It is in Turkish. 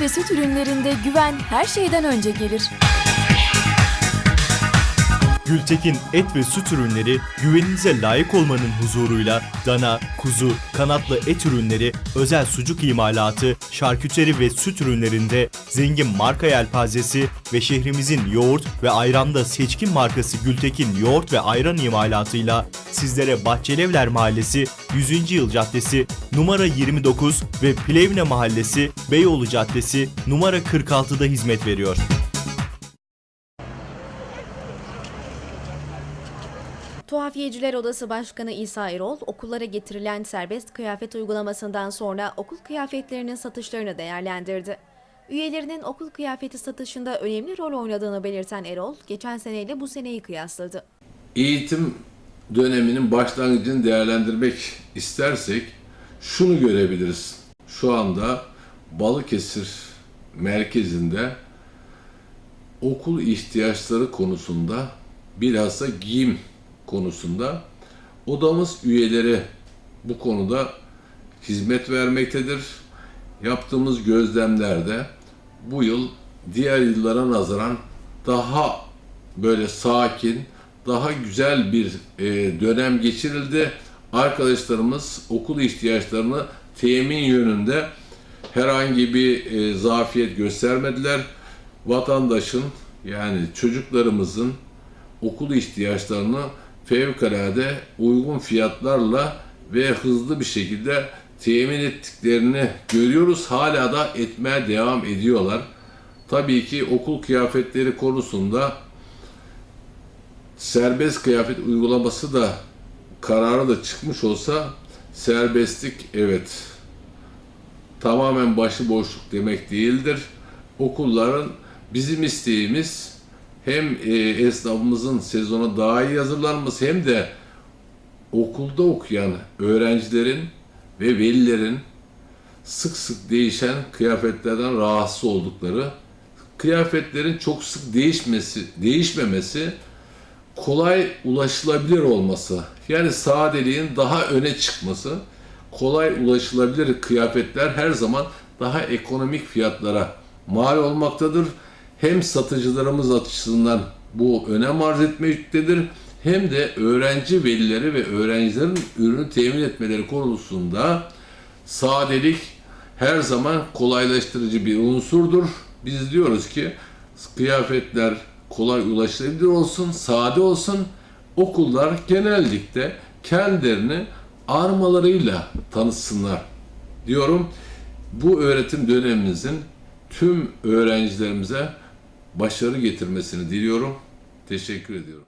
Ve süt ürünlerinde güven her şeyden önce gelir. Gültekin et ve süt ürünleri güveninize layık olmanın huzuruyla dana, kuzu, kanatlı et ürünleri, özel sucuk imalatı, şarküteri ve süt ürünlerinde zengin marka yelpazesi ve şehrimizin yoğurt ve ayranda seçkin markası Gültekin yoğurt ve ayran imalatıyla sizlere Bahçelievler Mahallesi 100. Yıl Caddesi numara 29 ve Plevne Mahallesi Beyoğlu Caddesi numara 46'da hizmet veriyor. Tuhafiyeciler Odası Başkanı İsa Erol, okullara getirilen serbest kıyafet uygulamasından sonra okul kıyafetlerinin satışlarını değerlendirdi. Üyelerinin okul kıyafeti satışında önemli rol oynadığını belirten Erol, geçen seneyle bu seneyi kıyasladı. eğitim döneminin başlangıcını değerlendirmek istersek şunu görebiliriz. Şu anda Balıkesir merkezinde okul ihtiyaçları konusunda bilhassa giyim konusunda odamız üyeleri bu konuda hizmet vermektedir. Yaptığımız gözlemlerde bu yıl diğer yıllara nazaran daha böyle sakin, daha güzel bir e, dönem geçirildi. Arkadaşlarımız okul ihtiyaçlarını temin yönünde herhangi bir e, zafiyet göstermediler. Vatandaşın yani çocuklarımızın okul ihtiyaçlarını fevkalade uygun fiyatlarla ve hızlı bir şekilde temin ettiklerini görüyoruz. Hala da etmeye devam ediyorlar. Tabii ki okul kıyafetleri konusunda serbest kıyafet uygulaması da kararı da çıkmış olsa serbestlik evet tamamen başıboşluk demek değildir. Okulların bizim isteğimiz hem e, esnafımızın sezona daha iyi hazırlanması hem de okulda okuyan öğrencilerin ve velilerin sık sık değişen kıyafetlerden rahatsız oldukları, kıyafetlerin çok sık değişmesi, değişmemesi, kolay ulaşılabilir olması, yani sadeliğin daha öne çıkması, kolay ulaşılabilir kıyafetler her zaman daha ekonomik fiyatlara mal olmaktadır. Hem satıcılarımız açısından bu önem arz etmektedir hem de öğrenci velileri ve öğrencilerin ürünü temin etmeleri konusunda sadelik her zaman kolaylaştırıcı bir unsurdur. Biz diyoruz ki kıyafetler kolay ulaşılabilir olsun, sade olsun. Okullar genellikle kendilerini armalarıyla tanıtsınlar diyorum. Bu öğretim dönemimizin tüm öğrencilerimize başarı getirmesini diliyorum. Teşekkür ediyorum.